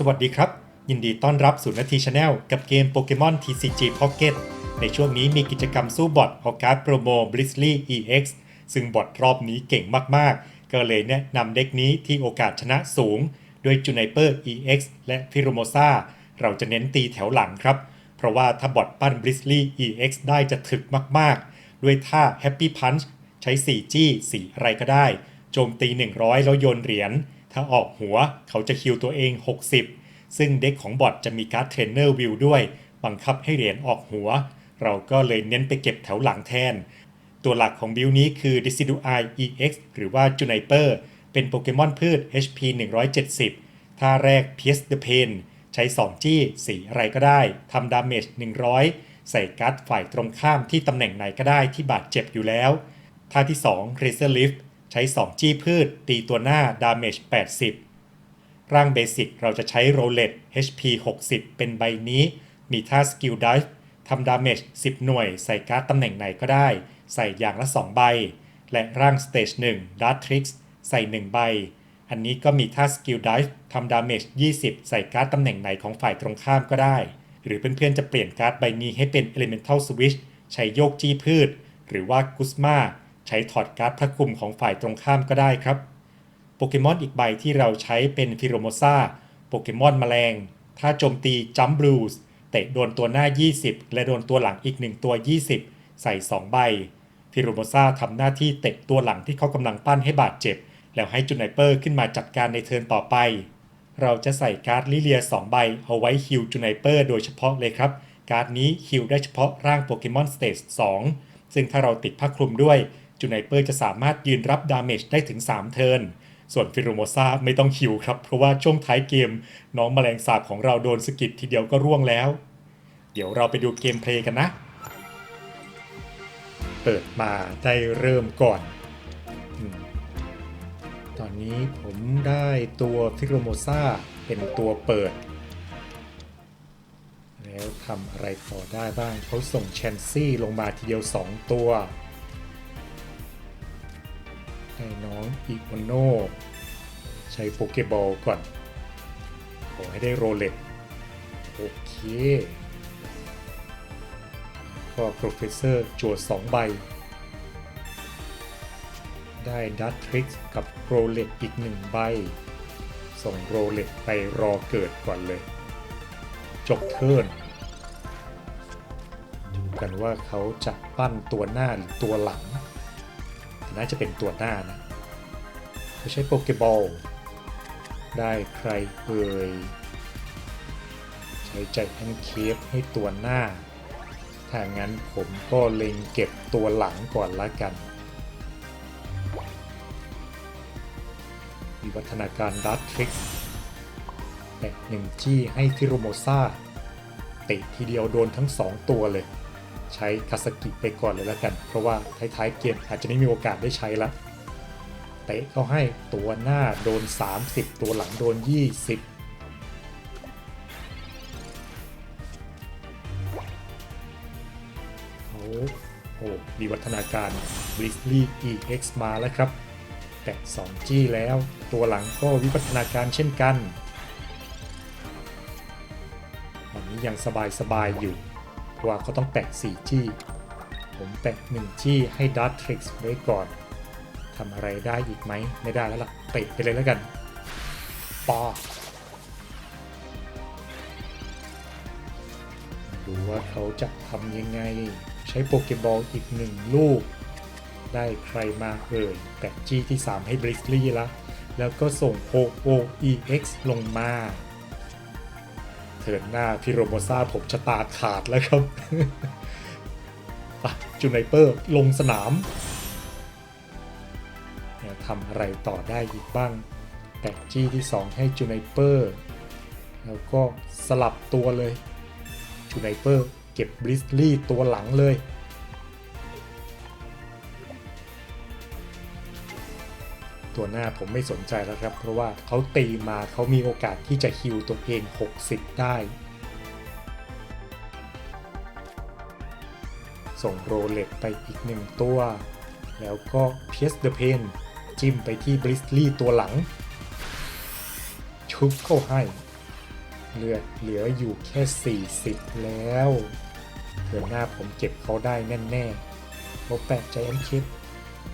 สวัสดีครับ ยินดีต้อนรับสู่นาทีชาแนลกับเกมโปเกมอน TCG Pocket ในช่วงนี้มีกิจกรรมสู้บอทออการ์ดโปรโม Blizzly EX ซึ่งบอทรอบนี้เก่งมากๆ ก็เลยแนะนำเด็กนี้ที่โอกาสชนะสูง ด้วย Juniper EX และ p h i r o m o s a เราจะเน้นตีแถวหลังครับ เพราะว่าถ้าบอทปั้น Blizzly EX ได้จะถึกมากๆ ด้วยท่า Happy Punch ใช้4จี้4อะไรก็ได้ โจมตี 100 แล้วโยนเหรียญ ถ้าออกหัวเขาจะคิวตัวเอง 60 ซึ่งเด็กของบอทจะมีการ์ดเทรนเนอร์วิวด้วย บังคับให้เหรียญออกหัว เราก็เลยเน้นไปเก็บแถวหลังแทน ตัวหลักของบิลนี้คือ Decidueye EX หรือว่า Juniper เป็นโปเกมอนพืช HP 170 ท่าแรก Pierce the Pain ใช้ 2 จี้สีอะไรก็ได้ทำดาเมจ100 ใส่การ์ดฝ่ายตรงข้ามที่ตำแหน่งไหนก็ได้ที่บาดเจ็บอยู่แล้ว ท่าที่ 2 Razor Lift ใช้ 2 จี้พืช ตีตัวหน้าดาเมจ80 ร่างเบสิกเราจะใช้โรเลต HP 60 เป็นใบนี้ มีท่า Skill Dive ทำดาเมจ10 หน่วย ใส่การ์ดตำแหน่งไหนก็ได้ ใส่อย่างละ 2 ใบ และร่าง Stage 1 Dark Tricks ใส่ 1 ใบ อันนี้ก็มีท่า Skill Dive ทำดาเมจ20 ใส่การ์ดตำแหน่งไหนของฝ่ายตรงข้ามก็ได้ หรือเพื่อนๆจะเปลี่ยนการ์ดใบนี้ให้เป็น Elemental Switch ใช้โยกจี้พืช หรือว่า Guzma ใช้ถอดการ์ดพระคลุมของฝ่ายตรงข้ามก็ได้ครับ โปเกมอนอีกใบที่เราใช้เป็นฟิโรโมซาโปเกมอนแมลง ถ้าโจมตีจัมบลูสเตะโดนตัวหน้า 20 และโดนตัวหลังอีก 1 ตัว 20 ใส่ 2 ใบ ฟิโรโมซาทำหน้าที่เตะตัวหลังที่เขากำลังปั้นให้บาดเจ็บ แล้วให้จูไนเปอร์ขึ้นมาจัดการในเทิร์นต่อไป เราจะใส่การ์ดลิเลีย 2 ใบ เอาไว้ฮิลจูไนเปอร์โดยเฉพาะเลยครับ การ์ดนี้ฮิลได้เฉพาะร่างโปเกมอนสเตจ2ซึ่งถ้าเราติดผ้าคลุมด้วย จูไนเปอร์จะสามารถยืนรับดาเมจได้ถึง 3 เทิร์น ส่วนฟิโรโมซาไม่ต้องฮิวครับ เพราะว่าช่วงท้ายเกม น้องแมลงสาบของเราโดนสกิดทีเดียวก็ร่วงแล้ว เดี๋ยวเราไปดูเกมเพลย์กันนะ เปิดมาได้เริ่มก่อนอตอนนี้ผมได้ตัวฟิโรโมซาเป็นตัวเปิด แล้วทำอะไรต่อได้บ้างเขาส่งแชนซี่ลงมาทีเดียว 2 ตัว ให้น้องอีโอโนใช้โปเกบอลก่อน ขอให้ได้โรเล็ตโอเค ก็โปรเฟสเซอร์จั่ว2ใบ ได้ดัตทริกกับโรเล็ตอีก1ใบ ส่งโรเล็ตไปรอเกิดก่อนเลย จบเทิร์นดูกันว่าเขาจะปั้นตัวหน้าหรือตัวหลัง น่าจะเป็นตัวหน้านะเขาใช้โปเกบอลได้ใครเอ่ยใช้ใจแอนเคฟให้ตัวหน้า ถ้างั้นผมก็เล็งเก็บตัวหลังก่อนละกัน วิวัฒนาการดัตทริกแตะหนึ่งจี้ให้ฟิโรโมซาเตะทีเดียวโดนทั้งสองตัวเลย ใช้คาสกิไปก่อนเลยแล้วกัน เพราะว่าท้ายๆเกมอาจจะไม่มีโอกาสได้ใช้ละเตะเขาให้ตัวหน้าโดน 30 ตัวหลังโดน 20เขาโอ้มีวัฒนาการ b l i z z l y EX มาแล้วครับ แตะ2จี้แล้ว ตัวหลังก็วิวัฒนาการเช่นกัน วันนี้ยังสบายๆอยู่ ว่าเขาต้องแปะ4จี้ผมแปะ1จี้ให้ Dart Tricks ไว้ก่อนทำอะไรได้อีกไหมไม่ได้แล้วล่ะเตะไปเลยแล้วกันปอดูว่าเขาจะทำยังไง ใช้โปเกบอลอีกหนึ่งลูก ได้ใครมาเอ่ยแปะจี้ที่ 3 ให้บริสลี่ละแล้วก็ส่ง OOEX ลงมา เถินหน้าพิโรโมซาผมชะตาขาดแล้วครับจูไนเปอร์ลงสนามทำอะไรต่อได้อีกบ้าง แต่จี้ที่ 2 ให้จูไนเปอร์ แล้วก็สลับตัวเลยจูไนเปอร์เก็บบริสลี่ตัวหลังเลย ตัวหน้าผมไม่สนใจแล้วครับ เพราะว่าเขาตีมาเขามีโอกาสที่จะฮิวตัวเอง 60 ได้ ส่งโรเล็ตไปอีกหนึ่งตัว แล้วก็เพียสเดอะเพนจิ้มไปที่บริสลี่ตัวหลัง ชุบเข้าให้เลือดเหลืออยู่แค่ 40 แล้วเดือนหน้าผมเก็บเขาได้แน่ๆเขาแปะใจแอนคิด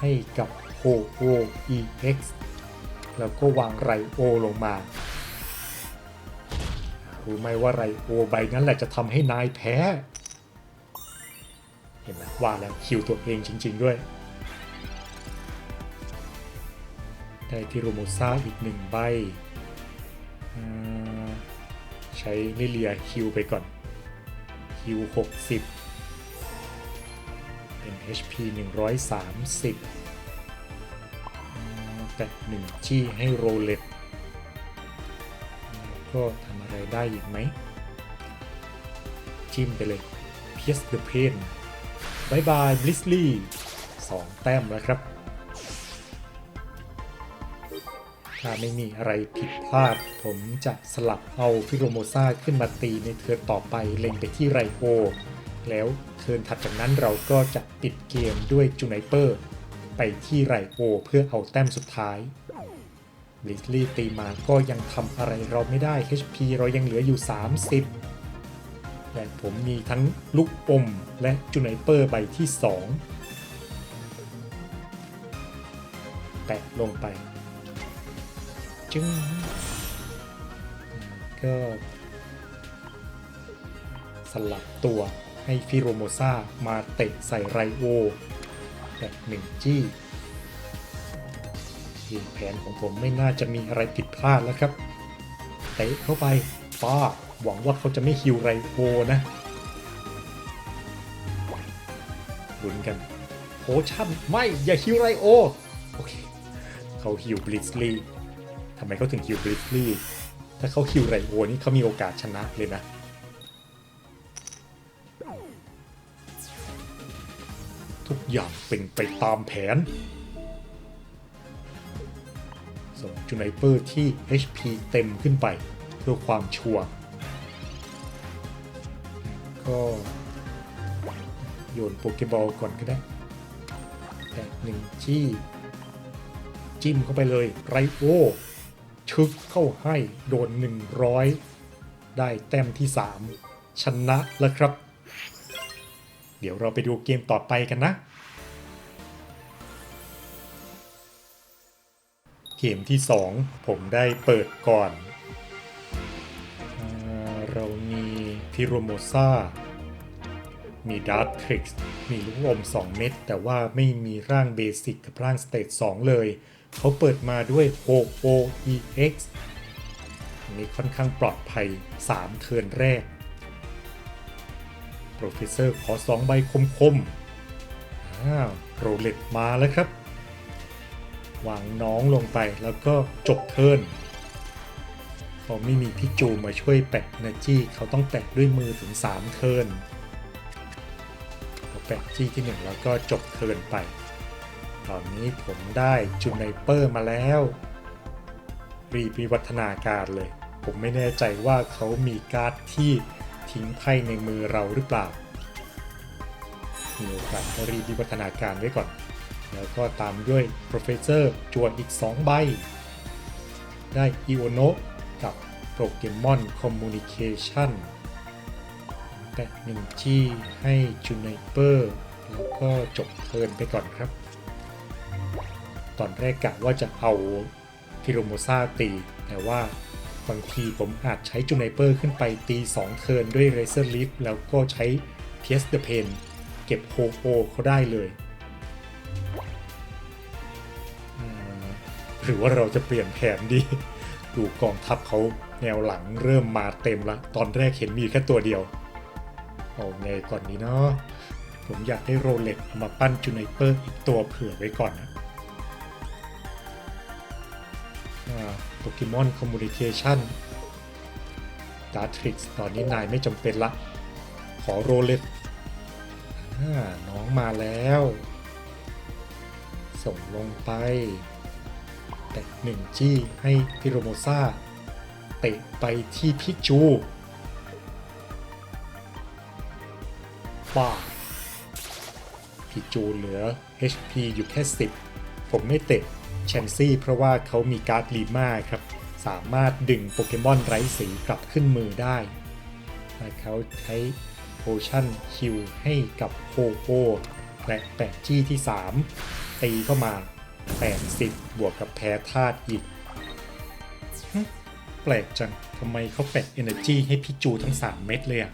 ให้กับ โ o o EX แล้วก็วางไรโอลงมา รู้ไหมว่าไรโอใบนั้นแหละจะทำให้นายแพ้ เห็นไหมว่าแล้วคิวตัวเองจริง ๆ ด้วย ได้พิโรโมซาอีกหนึ่งใบ ใช้ลิเลียคิวไปก่อน คิว 60 เป็น HP 130อ่า แปะหนึ่งจี้ให้โรเล็ตก็ทำอะไรได้อีกไหม จิ้มไปเลย Pierce the Pain บายบายบลิสลี่สองแต้มแล้วครับ ถ้าไม่มีอะไรผิดพลาด ผมจะสลับเอาฟิโรโมซาขึ้นมาตีในเทิร์นต่อไปเล็งไปที่ไรโอแล้วเทิร์นถัดจากนั้นเราก็จะปิดเกมด้วยจูไนเปอร์ ไปที่ไรโอเพื่อเอาแต้มสุดท้ายบลิสลี่ตีมาก็ยังทำอะไรเราไม่ได้ HP เรายังเหลืออยู่ 30 และผมมีทั้งลูกอมและจูไนเปอร์ใบที่ 2แปะลงไป จึงก็สลับตัวให้ฟิโรโมซามาเตะใส่ไรโอ แบบหนึ่งจี้ทีแผนของผมไม่น่าจะมีอะไรผิดพลาดแล้วครับเตะเข้าไปป้าหวังว่าเขาจะไม่ฮิวไรโอนะลุ้นกันโอชั่นไม่อย่าฮิวไรโอโอเคเขาฮิวบลิสลีทำไมเขาถึงฮิวบลิสลีถ้าเขาฮิวไรโอนี่เขามีโอกาสชนะเลยนะ อย่างเป็นไปตามแผน ส่งจูไนเปอร์ที่ HP เต็มขึ้นไปเพื่อความชัวร์ก็โยนโปเกบอลก่อนก็ได้แต่หนึ่งจี้จิ้มเข้าไปเลยไรโอชึกเข้าให้โดน 100 ได้แต้มที่ 3 ชนะแล้วครับ เดี๋ยวเราไปดูเกมต่อไปกันนะ เกมที่ 2 ผมได้เปิดก่อน เรามีพิโรโมซามีดาร์ททริกซ์มีลูกอม 2 เม็ดแต่ว่าไม่มีร่างเบสิกกับร่างสเตจ2 เลย เขาเปิดมาด้วย OOEX อันนี้ค่อนข้างปลอดภัย 3 เทิร์นแรก โปรเฟสเซอร์ขอ2ใบคมๆอ้าวโรเลตมาแล้วครับวางน้องลงไปแล้วก็จบเทิร์นเขาไม่มีพี่จูมาช่วยแปะเนจี้เขาต้องแปะด้วยมือถึง 3 เทิร์นพอแปะจี้ที่ 1 แล้วก็จบเทิร์นไป ตอนนี้ผมได้จูไนเปอร์มาแล้ว รีบวิวัฒนาการเลย ผมไม่แน่ใจว่าเขามีการ์ดที่ ทิ้งไพ่ในมือเราหรือเปล่า มีโอกาสก็รีบวิวัฒนาการไว้ก่อน แล้วก็ตามด้วย Professor จวนอีก 2 ใบ ได้อิโอโนะกับโปเกมอนคอมมูนิเคชันแปะหนึ่งที่ให้จูไนเปอร์ แล้วก็จบเทิร์นไปก่อนครับ ตอนแรกกะว่าจะเอาฟิโรโมซาตี แต่ว่า บางทีผมอาจใช้จูไนเปอร์ขึ้นไปตี 2 เทิร์นด้วยเรเซอร์ลิฟแล้วก็ใช้เพียสเดเพนเก็บโฮโอเขาได้เลย หรือว่าเราจะเปลี่ยนแผนดี ดูกองทัพเขาแนวหลังเริ่มมาเต็มละ ตอนแรกเห็นมีแค่ตัวเดียว เอาไงก่อนนี้เนาะผมอยากได้โรเล็กเอามาปั้นจูไนเปอร์อีกตัวเผื่อไว้ก่อนนะ โปเกมอนคอมมูนิเคชันดาร์ทริกตอนนี้นายไม่จำเป็นละ ขอโรเล็กน้องมาแล้ว ส่งลงไป แตะหนึ่งจี้ให้พิโรโมซาเตะไปที่พิจูป้าพิจูเหลือ HP อยู่แค่ 10 ผมไม่เตะแชนซี่เพราะว่าเขามีการ์ดลีมาครับ สามารถดึงโปเกมอนไร้สีกลับขึ้นมือได้และเขาใช้โพชั่นคิวให้กับโฮโอและแปะจี้ที่ 3 ตีเข้ามา 80 บวกกับแพ้ธาตุอีก แปลกจังทำไมเขาแปะ Energy ให้พี่จูทั้ง 3 เม็ดเลยอะ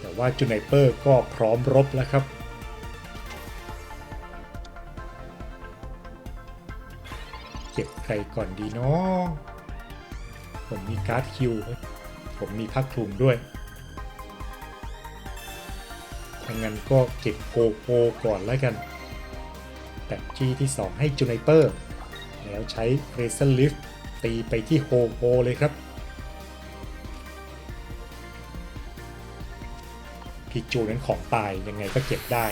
แต่ว่าจูไนเปอร์ก็พร้อมรบแล้วครับ เก็บใครก่อนดีเนาะผมมีการ์ดคิว ผมมีผ้าคลุมด้วยถ้างั้นก็เก็บโฮโฮก่อนแล้วกัน แต่จี้ที่ 2 ให้จูไนเปอร์ แล้วใช้เรเซอร์ลิฟตีไปที่โฮโฮเลยครับพีจูนั้นของตายยังไงก็เก็บได้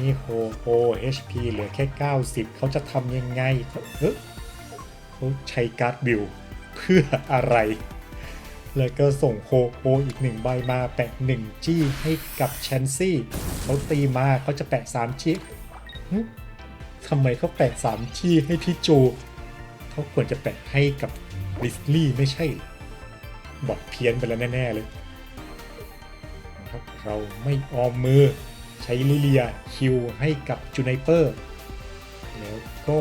นี่โฮโฮ HP เหลือแค่ 90 เขาจะทำยังไงเขาเอ๊ะเขาใช้การ์ดบิลเพื่ออะไร แล้วก็ส่งโฮโฮอีกหนึ่งใบมาแปะหนึ่งจี้ให้กับแชนซี่เขาตีมาเขาจะแปะ3จี้ทำไมเขาแปะ3จี้ให้พี่จูเขาควรจะแปะให้กับลิสลี่ไม่ใช่บอดเพี้ยนไปแล้วแน่ ๆ เลยครับเราไม่ออมมือ ใช้ลิเลียคิวให้กับจูไนเปอร์ แล้วก็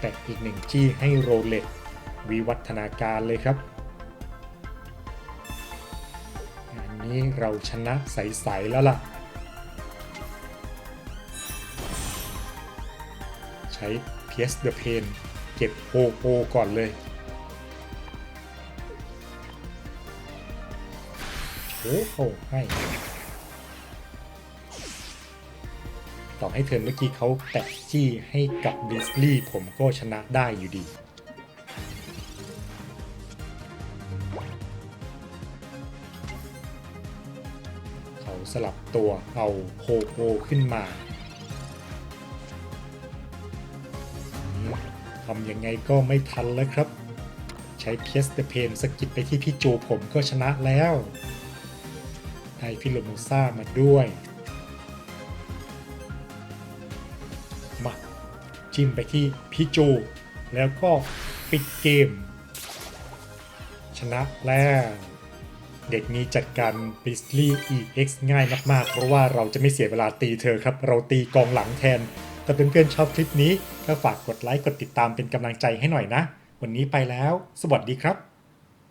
แตะอีกหนึ่งจี้ให้โรเลตวิวัฒนาการเลยครับงานนี้เราชนะใส ๆ แล้วล่ะ ใช้ Pierce the Pain เก็บโฮโฮก่อนเลยโอ้โหให้ ให้เทิร์นเมื่อกี้เขาแตะจี้ให้กับดิสลีย์ผมก็ชนะได้อยู่ดีเขาสลับตัวเอาโฮโฮขึ้นมาทำยังไงก็ไม่ทันแล้วครับ ใช้เพียสเตเพนสกิดไปที่พี่จูผมก็ชนะแล้วได้ฟิโลโมซ่ามาด้วย จิ้มไปที่พิจู แล้วก็ปิดเกม ชนะแล้วเด็กนี้จัดการบิสลี่ EX ง่ายมากๆ เพราะว่าเราจะไม่เสียเวลาตีเธอครับ เราตีกองหลังแทน แต่เพื่อนๆชอบคลิปนี้ ก็ฝากกดไลค์ กดติดตามเป็นกำลังใจให้หน่อยนะ วันนี้ไปแล้ว สวัสดีครับ